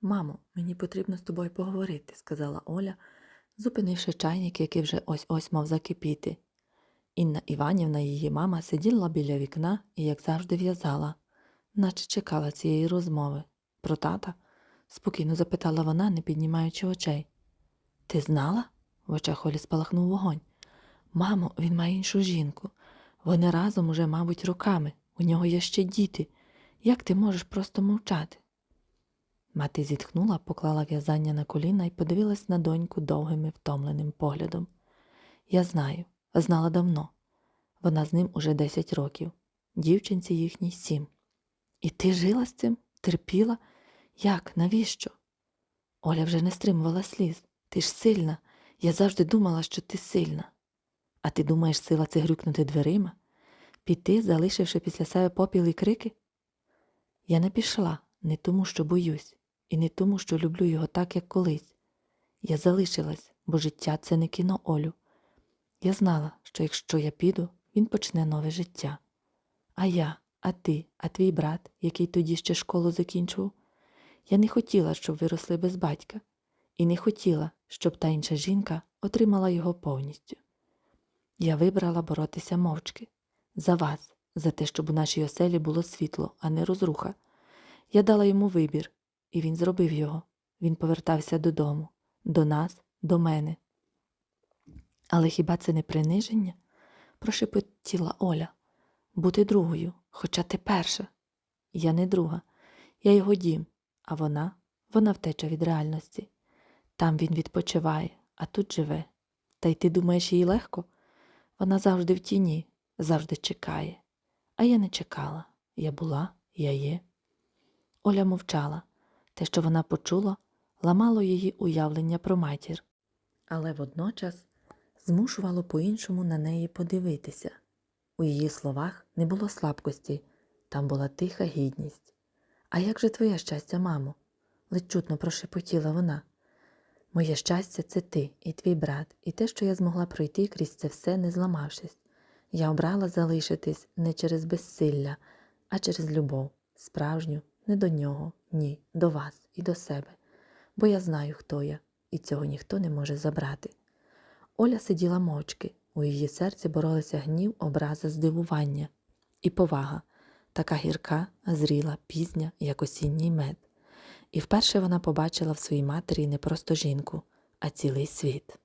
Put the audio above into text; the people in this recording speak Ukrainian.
Мамо, мені потрібно з тобою поговорити, сказала Оля, зупинивши чайник, який вже ось ось мав закипіти. Інна Іванівна, її мама, сиділа біля вікна і, як завжди, в'язала, наче чекала цієї розмови. Про тата? спокійно запитала вона, не піднімаючи очей. Ти знала? в очах Олі спалахнув вогонь. Мамо, він має іншу жінку. Вони разом уже, мабуть, роками. У нього є ще діти. Як ти можеш просто мовчати? Мати зітхнула, поклала в'язання на коліна і подивилась на доньку довгим і втомленим поглядом. Я знаю, знала давно. Вона з ним уже 10 років, дівчинці їхній сім. І ти жила з цим? Терпіла? Як? Навіщо? Оля вже не стримувала сліз. Ти ж сильна. Я завжди думала, що ти сильна. А ти думаєш, сила це грюкнути дверима? Піти, залишивши після себе попіл і крики? Я не пішла не тому, що боюсь, і не тому, що люблю його так, як колись. Я залишилась, бо життя це не кіно Олю. Я знала, що якщо я піду, він почне нове життя. А я, а ти, а твій брат, який тоді ще школу закінчував, я не хотіла, щоб ви росли без батька, і не хотіла, щоб та інша жінка отримала його повністю. Я вибрала боротися мовчки за вас, за те, щоб у нашій оселі було світло, а не розруха. Я дала йому вибір, і він зробив його. Він повертався додому, до нас, до мене. Але хіба це не приниження? прошепотіла Оля. Бути другою, хоча ти перша. Я не друга, я його дім, а вона, вона втеча від реальності. Там він відпочиває, а тут живе. Та й ти думаєш їй легко? Вона завжди в тіні, завжди чекає. А я не чекала. Я була, я є. Оля мовчала. Те, що вона почула, ламало її уявлення про матір, але водночас змушувало по-іншому на неї подивитися. У її словах не було слабкості, там була тиха гідність. А як же твоє щастя, мамо? ледь чутно прошепотіла вона. Моє щастя це ти і твій брат, і те, що я змогла пройти крізь це все, не зламавшись. Я обрала залишитись не через безсилля, а через любов, справжню, не до нього, ні, до вас і до себе, бо я знаю, хто я, і цього ніхто не може забрати. Оля сиділа мовчки, у її серці боролися гнів, образа, здивування і повага, така гірка, зріла, пізня, як осінній мед. І вперше вона побачила в своїй матері не просто жінку, а цілий світ.